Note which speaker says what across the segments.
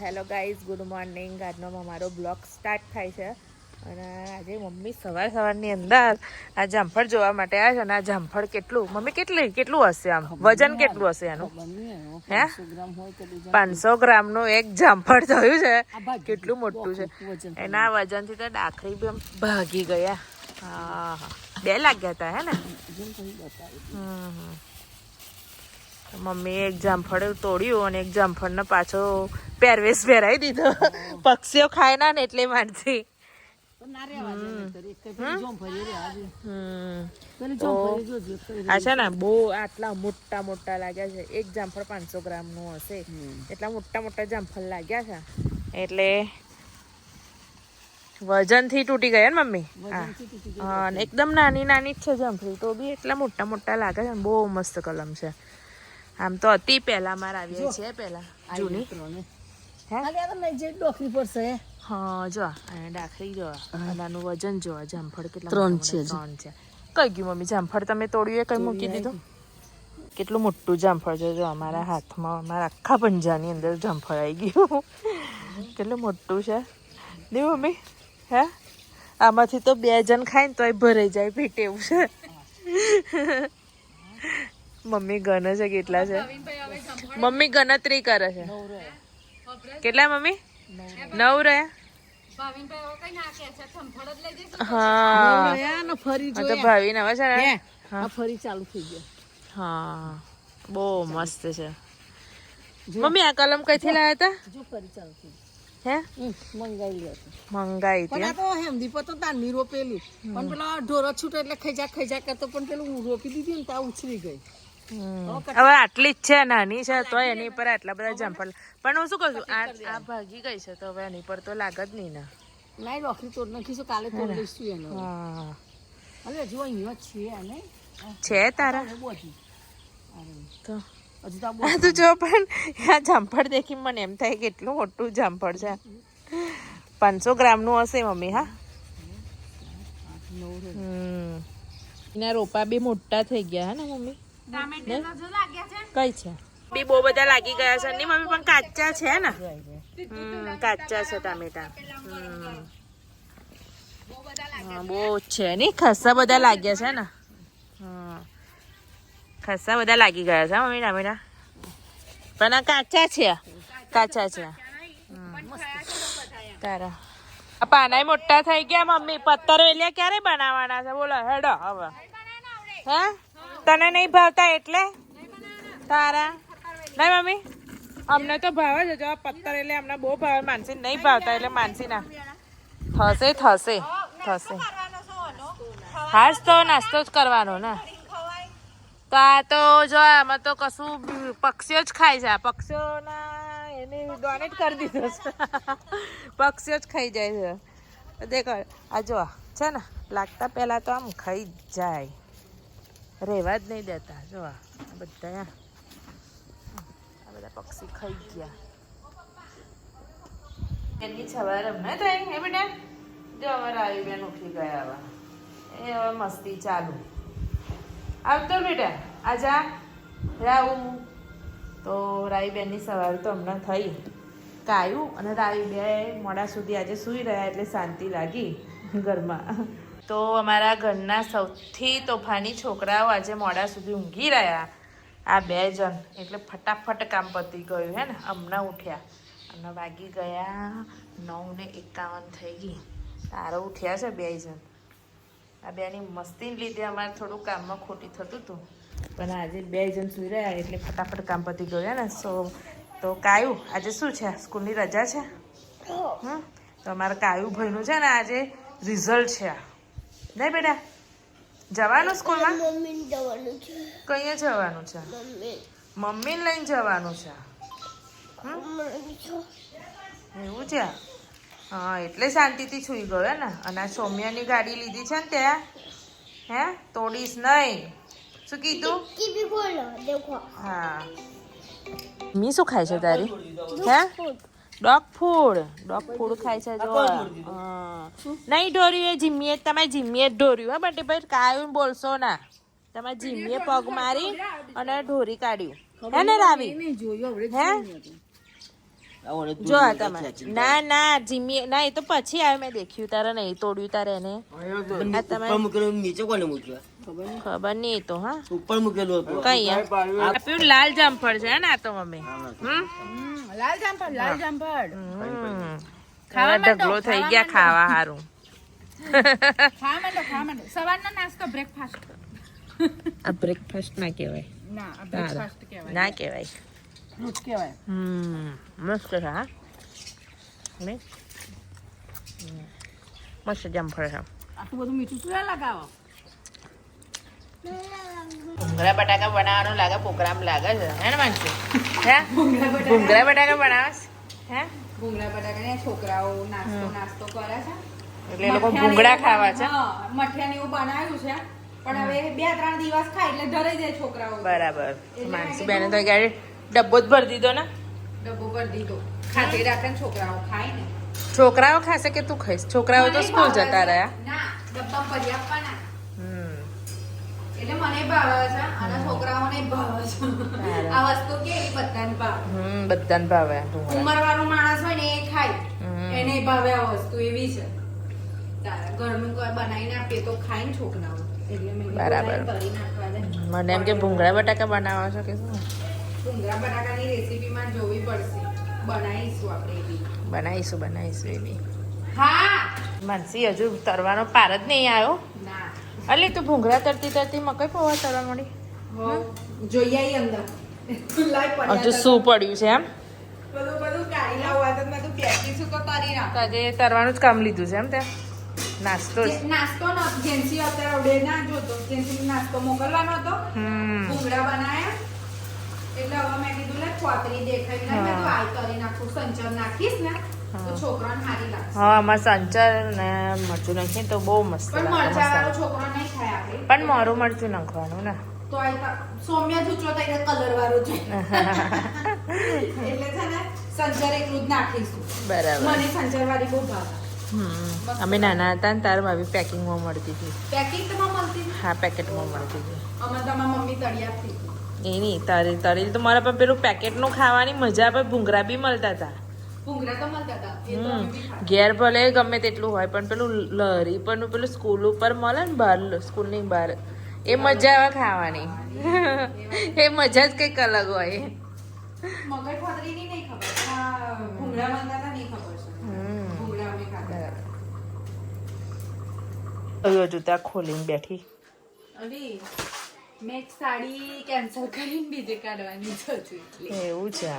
Speaker 1: Hello guys good morning. આજનો અમારો blog start થાય છે. અને આજે મમ્મી સવાર સવારની અંદર આ જામફળ જોવા માટે આવ્યા છે. અને આ જામફળ કેટલું? મમ્મી કેટલી? કેટલું હશે આમ? વજન કેટલું હશે એનું? હે? પાંચસો ગ્રામનું એક જામફળ થયું છે. કેટલું મોટું છે. એના વજનથી તો ડાખરી બી ભાગી ગયા. હા હા. બે લાગ્યા હતા હે ને? હમ હમ. મમ્મીએ એક જામફળ તોડ્યું અને એક જામફળને પાછો પહેરવેશ પહેરાવી દીધો. પક્ષીઓ ખાય ના ને એટલે તો આ છે ને બહુ આટલા મોટા મોટા લાગ્યા છે. એક જામફળ પાંચસો ગ્રામનું હશે. એટલા મોટા મોટા જામફળ લાગ્યા છે. એટલે વજનથી તૂટી ગયા ને મમ્મી? એકદમ નાની નાની જ છે જામફળી. તો બી એટલા મોટા મોટા લાગે છે બહુ મસ્ત કલમ છે. આમ તો હતી પહેલા મારા આવ્યા છે પહેલા. જૂની
Speaker 2: ડોકરી પડશે
Speaker 1: હા? જો અને ડાખરી જો વજન જો જામફળ કેટલા
Speaker 2: ત્રણ છે
Speaker 1: ત્રણ છે. કઈ ગયું મમ્મી? જામફળ તમે તોડ્યું એ કઈ મૂકી દીધું? કેટલું મોટું જામફળ છે જો. અમારા હાથમાં અમારા આખા પંજાની અંદર જામફળ આવી ગયું. કેટલું મોટું છે. ને મમ્મી હે? આમાંથી તો બે જણ ખાય ને તોય ભરાઈ જાય ભેટ એવું છે. મમ્મી ગણે છે કેટલા છે? મમ્મી ગણતરી કરે છે. કેટલા મમ્મી? નવ રહ્યા હા.
Speaker 2: ને ફરી
Speaker 1: આ તો ભાવી નવા છે.
Speaker 2: ફરી ચાલુ થઈ ગયો.
Speaker 1: હા. બહુ મસ્ત છે. મમ્મી આ કલમ કઈથી લાયા હતા?
Speaker 2: જો ફરી ચાલુ થઈ
Speaker 1: હે?
Speaker 2: મંગાઈ
Speaker 1: મંગાઈ
Speaker 2: પણ
Speaker 1: હતી
Speaker 2: તો હેમદી પર તો તારની રોપેલી પણ પેલા ઢોરો છૂટે એટલે ખૈજા ખૈજા કરતો પણ પેલું રોપી દીધી ને ત્યાં ઉછરી ગઈ.
Speaker 1: હવે આટલી જ છે નાની છે તો એની પર આટલા બધા જમ્પલ પણ હું શું કહું છું આ ભાગી ગઈ છે તો હવે એની પર તો લાગ જ નહીં ને.
Speaker 2: લાઈ ડોકરી તોડ નાખીશું કાલે તોડ લઈશું એનો.
Speaker 1: હા.
Speaker 2: અરે હજુ અહીંયા છે અને
Speaker 1: છે તારા? તો.
Speaker 2: તો આ
Speaker 1: આ તું જો પણ આ જામફળ દેખી મને એમ થાય કેટલું મોટું જામફળ છે. પાંચસો ગ્રામનું હશે મમ્મી હા? હમ. એના રોપા બી મોટા થઈ ગયા હે ને મમ્મી? કઈ છે? બી બહુ બધા લાગી ગયા છે. ની મમ્મી પણ કાચા છે ને? હમ, કાચા છે ટામેટા. બહુ જ છે ની. ખાસા બધા લાગ્યા છે ને? હા ખાસા બધા લાગી ગયા છે મમ્મી ટામેટા પણ આ કાચા છે. કાચા છે. તારા. આ પાનાય મોટા થઈ ગયા મમ્મી. પથ્થર વેલ્યા ક્યારે બનાવવાના છે? બોલો હેડો હવે. હે? તને નહીં ભાવતા એટલે? તારા? નહીં મમ્મી? અમને તો ભાવે જો આ પત્તર એટલે અમને બહુ ભાવે. માનસી નહીં ભાવતા એટલે માનસી ના થશે થશે થશે. હાશ તો નાસ્તો જ કરવાનો ને. તો આ તો જો આમાં તો કશું પક્ષીઓ જ ખાય છે. પક્ષીઓના એને ડોનેટ કરી દીધો છે. પક્ષીઓ જ ખાઈ જાય છે. દેખો, આ જો, છે ને, લાગતા પહેલાં તો આમ ખાઈ જાય. રહેવા જ નહીં દેતા. જો આ બધા આ બધા પક્ષી ખાઈ ગયા. એની સવાર હમણાં થાય હે બેટા? જો અમારા આવી બેન ઉઠી ગયા હવે. એ હવે મસ્તી ચાલુ. આવતો બેટા આજા રાવું તો રાવીબેનની સવાર તો હમણાં થઈ. કાયું અને રાવી બે મોડા સુધી આજે સૂઈ રહ્યા એટલે શાંતિ લાગી ઘરમાં. તો અમારા ઘરના સૌથી તોફાની છોકરાઓ આજે મોડા સુધી ઊંઘી રહ્યા. આ બે જણ એટલે ફટાફટ કામ પતી ગયું હે ને હમણાં ઉઠ્યા. અને વાગી ગયા નવ ને એકાવન થઈ ગઈ. તારો ઉઠ્યા છે બે જણ? આ બેની મસ્તીને લીધે અમારે થોડું કામમાં ખોટી થતું હતું પણ આજે બે જણ સુઈ રહ્યા એટલે ફટાફટ કામ પતી ગયું ને. સો તો કાયું આજે શું છે? સ્કૂલની રજા છે? હમ? તો અમારે કાયું ભાઈનું છે ને આજે રિઝલ્ટ છે નહીં બેટા. જવાનું સ્કૂલમાં? કઈએ જવાનું છે. મમ્મી. મમ્મીને લઈને જવાનું છે? એવું છે? હા એટલે શાંતિથી છૂઈ ગયો ને. અને આ સૌમ્યાની ગાડી લીધી છે ને ત્યાં. હે? તોડીશ નહીં. શું કીધું? હા. મી શું ખાય છે તારી? હે? ડોગ ફૂડ ડોગ ફૂડ ખાય છે જો. નહીં ઢોર્યું એ જીમીએ તમે જીમીએ જ ઢોર્યું હા બટે ભાઈ કાયું બોલશો ના. તમે જીમીએ પગ મારી અને ઢોરી કાઢ્યું. હે ને રાવી? હે? જો તમે ના ના જીમીએ ના એ તો પછી આવ્યું મેં દેખ્યું તારે નહીં તોડ્યું તારે એને. આ તમે-
Speaker 3: મૂકેલું નીચે કોને મૂક્યું?
Speaker 1: ખબર નહીં. તો હા.
Speaker 3: ઉપર મૂકેલું હતું.
Speaker 1: કઈ? આપ્યું લાલ જામફળ છે ને આ તો મમ્મી. હમ?
Speaker 2: લાલ જામફળ લાલ જામફળ.
Speaker 1: ખાવા ઢગલો થઈ ગયા ખાવા હારું.
Speaker 2: ખાવા માંડો ખાવા માંડો. સવારનો નાસ્તો બ્રેકફાસ્ટ
Speaker 1: આ બ્રેકફાસ્ટ ના કહેવાય.
Speaker 2: ના આ બ્રેકફાસ્ટ કહેવાય.
Speaker 1: ના કહેવાય.
Speaker 2: રોજ કહેવાય.
Speaker 1: હમ મસ્ત છે હા. ને? મસ્ત જામફળ છે.
Speaker 2: આટલું બધું મીઠું શું લગાવો.
Speaker 1: ભૂંગળા બટાકા બનાવવાનું લાગે પ્રોગ્રામ લાગે છે. હે ને માનસુ? હે? ભૂંગળા બટાકા બનાવસ હે?
Speaker 2: ભૂંગળા બટાકા છોકરાઓ નાસ્તો નાસ્તો કરે છે.
Speaker 1: એટલે લોકો ભૂંગળા ખાવા છે.
Speaker 2: મઠિયા એવું બનાવ્યું છે. પણ હવે બે ત્રણ દિવસ ખાય એટલે ધરાઈ જાય છોકરાઓ.
Speaker 1: બરાબર. માનસી બેને તો ક્યારે ડબ્બો જ ભરી દીધો ને?
Speaker 2: ડબ્બો ભર દીધો. ખાતે રાખે ને છોકરાઓ ખાય ને.
Speaker 1: છોકરાઓ ખાશે કે તું ખાઈશ? છોકરાઓ તો સ્કૂલ જતા રહ્યા.
Speaker 2: ના ડબ્બા ભરી આપવાના. એટલે મને ભાવે છે અને છોકરાઓને ભાવે છે. આ વસ્તુ કેવી બધાને ભાવે?
Speaker 1: હમ બધાને ભાવે. ઉંમર
Speaker 2: વાળો માણસ હોય ને એ ખાય. એને ભાવે આ વસ્તુ એવી છે. તારા ઘરનું કોઈ બનાવીને આપીએ તો ખાય ને છોકરાઓ. એટલે મેં
Speaker 1: બરાબર. મને એમ કે ભૂંગળા બટાકા બનાવવા છો કે શું?
Speaker 2: ભૂંગળા બટાકાની રેસીપીમાં જોવી પડશે. બનાવીશું આપણે
Speaker 1: બનાવીશું બનાવીશું એ
Speaker 2: હા!
Speaker 1: માનસી હજુ તરવાનો પાર જ નહીં આવ્યો.
Speaker 2: ના.
Speaker 1: અલી તું ભૂંગરા તરતી તરતી મકઈ પૌવા તરવા મળી
Speaker 2: જોઈ જોઈએ અંદર.
Speaker 1: હજુ શું પડ્યું છે એમ? તરવાનું જ કામ લીધું છે એમ તે? નાસ્તો
Speaker 2: નાસ્તો ન જેન્સી અત્યારે આવડે ના જોતો. જેન્સી નાસ્તો મોકલવાનો હતો. ભૂંગળા બનાયા. એટલે હવે મેં કીધું લે ખોતરી દેખાય. ને મેં તો આઈ કરી નાખું સંચર નાખીશ ને. તો
Speaker 1: હા આમાં સંચર ને મરચું નાખીએ તો બહુ મસ્ત
Speaker 2: પણ
Speaker 1: મોરું મરચું નાખવાનું ને.
Speaker 2: તો સૌમ્ય જૂચો તો એને કલર વાળો છે એટલે છે ને સંચર એકલું જ નાખીશું.
Speaker 1: બરાબર.
Speaker 2: મને સંચર વાળી બહુ ભાવે.
Speaker 1: અમે નાના હતા ને તારે મારી પેકિંગમાં મળતી હતી.
Speaker 2: પેકિંગ તમારે મળતી?
Speaker 1: હા પેકેટમાં મળતી હતી.
Speaker 2: અમે તમારી મમ્મી તળી આપતી.
Speaker 1: એ નહીં તરી તરી તો મારા પર પેલું પેકેટનું ખાવાની મજા પર ભૂંગળા બી મળતા હતા. ઘેર ભલે ગમે તેટલું હોય પણ પેલું લરી પણ પેલું સ્કૂલ ઉપર મળે ને બહાર સ્કૂલની બહાર એ મજા આવે ખાવાની. એ મજા જ કંઈક અલગ હોય. ત્યાં ખોલીને બેઠી.
Speaker 2: મેં સાડી કેન્સલ કરીને બીજે કાઢવાની
Speaker 1: એવું છે?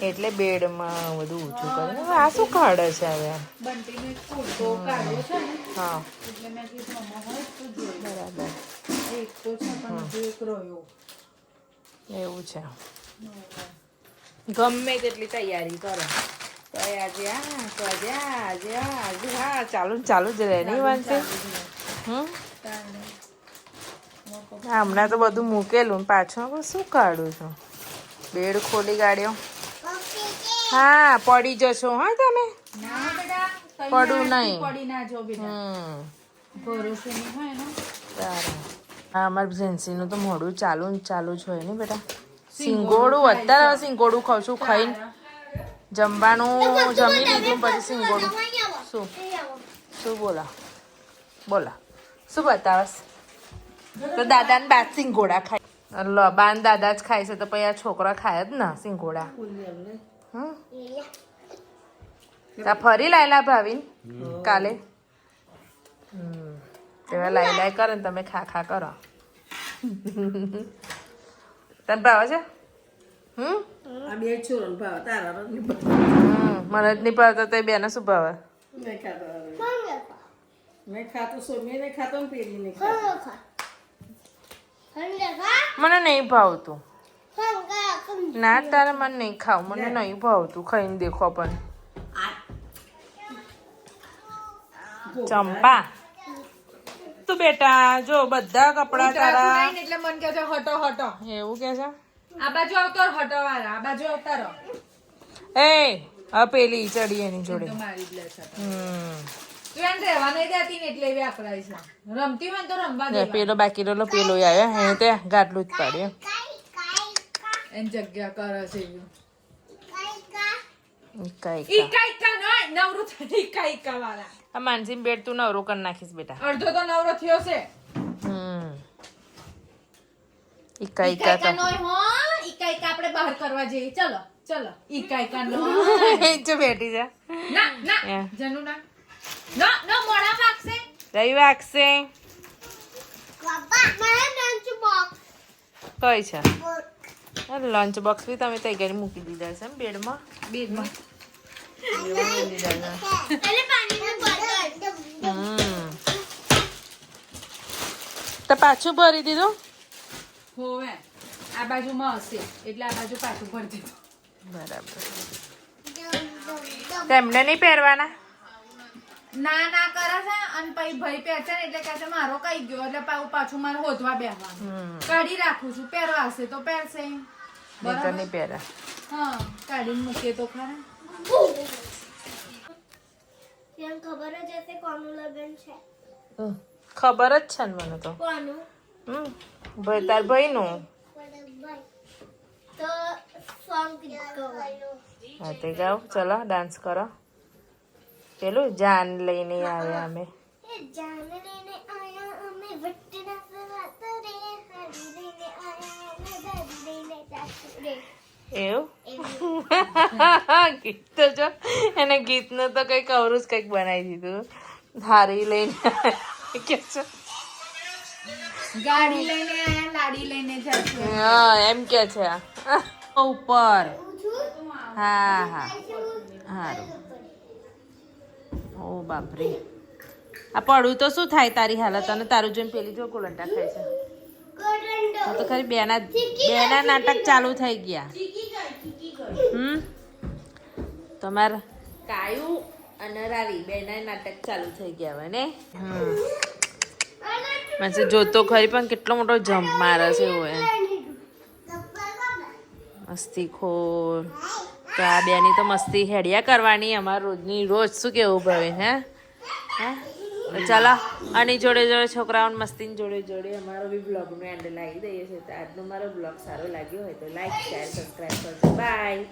Speaker 1: એટલે બેડમાં બધું ઊંચું કરે. આ શું કાઢે છે હવે?
Speaker 2: બંટીનો કુર્તો કાઢ્યો છે ને
Speaker 1: હા.
Speaker 2: એટલે મેં કીધું મમ્મા હોય તો જોઈ
Speaker 1: બરાબર.
Speaker 2: એક તો છે પણ એક રહ્યો.
Speaker 1: એવું છે. ગમે તેટલી તૈયારી કરો. તો આજે આ તો આજે આજે આજે હા ચાલુ ચાલુ જ રહે નહીં વાંચે હમ? હમણાં તો બધું મૂકેલું ને પાછું. શું કાઢું છું? બેડ ખોલી કાઢ્યો. હા, પડી જશો, હા તમે? પડું નહીં. હા, અમારી જેન્સીનું તો મોડું ચાલુ ચાલુ જ હોય ને બેટા. સિંગોડું, અત્યારે સિંગોડું ખાઉં છું, ખાઈને જમવાનું જમી લીધું, પછી સિંગોડું. શું? શું બોલા? બોલા. શું બતાવસ તો દાદાને બાદ સિંગોડા ખાય. લો બાન દાદા જ ખાય છે તો પછી આ છોકરા ખાય જ ને સિંગોડા. હા તા ફરી લાયલા ભાવિન? કાલે? હમ. તેવા લાઈ લાઈ કરે ને તમે ખા ખા કરો. તને ભાવે છે? હમ?
Speaker 2: આ બે છોરણ ભાવ તારા
Speaker 1: હમ, મને જ નહીં ભાવતા તો બેને શું ભાવે?
Speaker 2: મેં ખાતો મેં ખાતો સોમી ને ખાતો પેલી ને ખાતો
Speaker 1: મને નહીં ભાવતું. ના તારે મને નહીં ખાવ. મને નહીં ભાવતું. ખાઈને દેખો પણ. ચંપા. તું બેટા જો બધા કપડા તારા
Speaker 2: એટલે મન કે છે હટો હટો.
Speaker 1: એવું કે છે?
Speaker 2: આ બાજુ આવતો હટો વાળા. આ બાજુ આવતા રહો.
Speaker 1: એ આ પેલી ચડી એની જોડે હમ. પેલો બાકી રહેલો પેલો આવ્યો. એને તે ગાટલું જ પાડ્યું.
Speaker 2: જગ્યા કરે છે
Speaker 1: આ માનસી બેડ તું નવરો કરી નાખીશ બેટા.
Speaker 2: અડધો તો નવરો થયો છે.
Speaker 1: હમ. ઈકા
Speaker 2: આપણે બહાર કરવા જઈએ ચલો ચલો. ઈકા ઈકા
Speaker 1: નો બેઠી જા
Speaker 2: ના ના. જનુ ના. નો નો મોડા વાગશે
Speaker 1: રવિ વાગશે કઈ છે લંચ બોક્સ બી તમે તઈ ઘરે મૂકી દીધા છે બેડમાં
Speaker 2: બેડમાં
Speaker 1: તો પાછું ભરી દીધું
Speaker 2: હોવે આ બાજુમાં હશે. એટલે આ બાજુ પાછું ભરી દીધું.
Speaker 1: બરાબર. તેમને નહીં પહેરવાના?
Speaker 2: ના ના કરે છે અને પછી ભાઈ પહેરશે ને એટલે કહે છે મારો કઈ ગયો એટલે પાછું પાછું મારે હોધવા બેહવાનું.
Speaker 1: હમ.
Speaker 2: કાઢી રાખું છું. પહેરવા હશે તો પહેરશે. બરાબર
Speaker 1: નહીં પહેરે.
Speaker 2: હા કાઢીને મૂકીએ તો ખરા.
Speaker 4: એમ ખબર જ હશે કોનું લગ્ન છે?
Speaker 1: ખબર જ છે ને મને તો.
Speaker 4: કોનું?
Speaker 1: હમ. ભાઈ તાર ભાઈનું.
Speaker 4: તો સોંગ ગાવ
Speaker 1: હા તે ગાઓ. ચલો ડાન્સ કરો. પેલું જાન લઈને આવ્યા અમે એવું ગીત તો જો એને ગીતનું તો કંઈક અવરું જ કંઈક બનાવી દીધું હારી લઈને કે છો
Speaker 2: ગાડી લઈને આયા લાડી લઈને જશે
Speaker 1: હા એમ કે છે ઉપર હા હા સારું ઓ બાપરે. આ પડું તો શું થાય તારી હાલત? અને તારું જોઈને પેલી જો કોલંટા ખાય છે. તો ખરી બેના બેના નાટક ચાલુ થઈ ગયા. હમ? તમાર કાયું અને રાવી બેના નાટક ચાલુ થઈ ગયા હવે ને? મને જોતો ખરી પણ કેટલો મોટો જમ્પ મારે છે એવું એ મસ્તી ખોર. તો આ બેની તો મસ્તી હેડિયા કરવાની, અમારે રોજની રોજ શું કેવું ભાવે હે? હે? ચાલો, આની જોડે જોડે છોકરાઓને મસ્તીની જોડે જોડે અમારો બી બ્લોગનો એન્ડ લાવી દઈએ છીએ. તો આજનો મારો બ્લોગ સારો લાગ્યો હોય તો લાઈક શેર સબસ્ક્રાઈબ કરજો. બાય